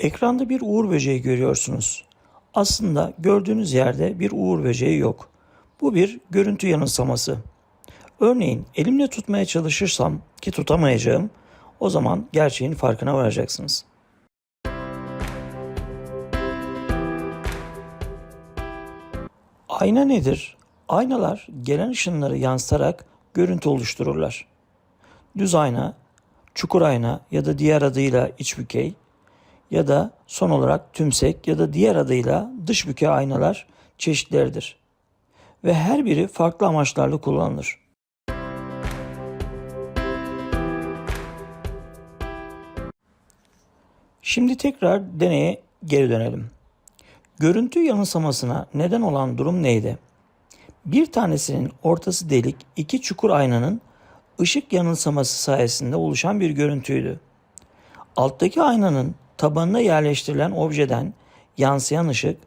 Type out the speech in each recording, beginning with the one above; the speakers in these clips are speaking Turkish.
Ekranda bir uğur böceği görüyorsunuz. Aslında gördüğünüz yerde bir uğur böceği yok. Bu bir görüntü yanılsaması. Örneğin elimle tutmaya çalışırsam ki tutamayacağım, o zaman gerçeğin farkına varacaksınız. Ayna nedir? Aynalar gelen ışınları yansıtarak görüntü oluştururlar. Düz ayna, çukur ayna ya da diğer adıyla iç bükey ya da son olarak tümsek ya da diğer adıyla dış bükey aynalar çeşitleridir. Ve her biri farklı amaçlarla kullanılır. Şimdi tekrar deneye geri dönelim. Görüntü yanılsamasına neden olan durum neydi? Bir tanesinin ortası delik iki çukur aynanın ışık yanılsaması sayesinde oluşan bir görüntüydü. Alttaki aynanın tabanına yerleştirilen objeden yansıyan ışık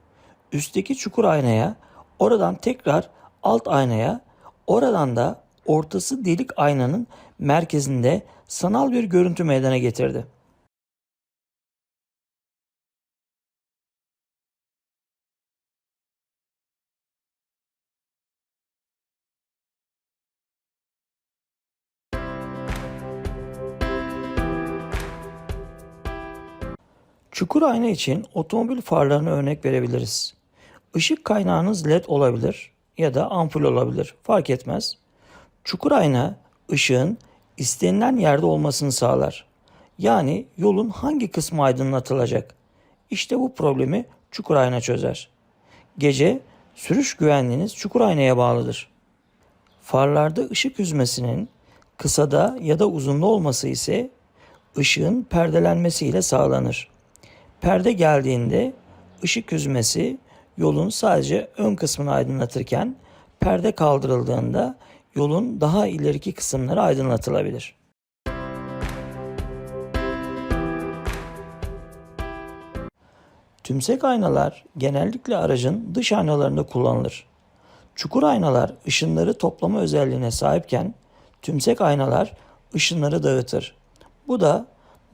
üstteki çukur aynaya, oradan tekrar alt aynaya, oradan da ortası delik aynanın merkezinde sanal bir görüntü meydana getirdi. Çukur ayna için otomobil farlarını örnek verebiliriz. Işık kaynağınız led olabilir ya da ampul olabilir. Fark etmez. Çukur ayna ışığın istenilen yerde olmasını sağlar. Yani yolun hangi kısmı aydınlatılacak? İşte bu problemi çukur ayna çözer. Gece sürüş güvenliğiniz çukur aynaya bağlıdır. Farlarda ışık yüzmesinin kısada ya da uzunda olması ise ışığın perdelenmesiyle sağlanır. Perde geldiğinde ışık yüzmesi yolun sadece ön kısmını aydınlatırken perde kaldırıldığında yolun daha ileriki kısımları aydınlatılabilir. Tümsek aynalar genellikle aracın dış aynalarında kullanılır. Çukur aynalar ışınları toplama özelliğine sahipken tümsek aynalar ışınları dağıtır. Bu da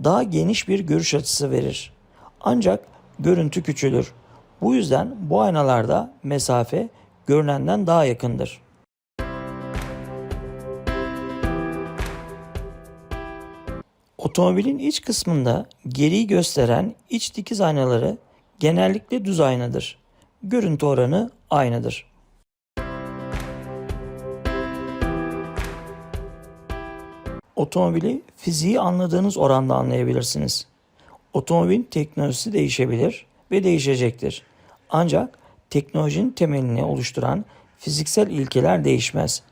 daha geniş bir görüş açısı verir. Ancak görüntü küçülür. Bu yüzden bu aynalarda mesafe görünenden daha yakındır. Otomobilin iç kısmında geriyi gösteren iç dikiz aynaları genellikle düz aynadır. Görüntü oranı aynıdır. Otomobili fiziği anladığınız oranda anlayabilirsiniz. Otomobilin teknolojisi değişebilir ve değişecektir. Ancak teknolojinin temelini oluşturan fiziksel ilkeler değişmez.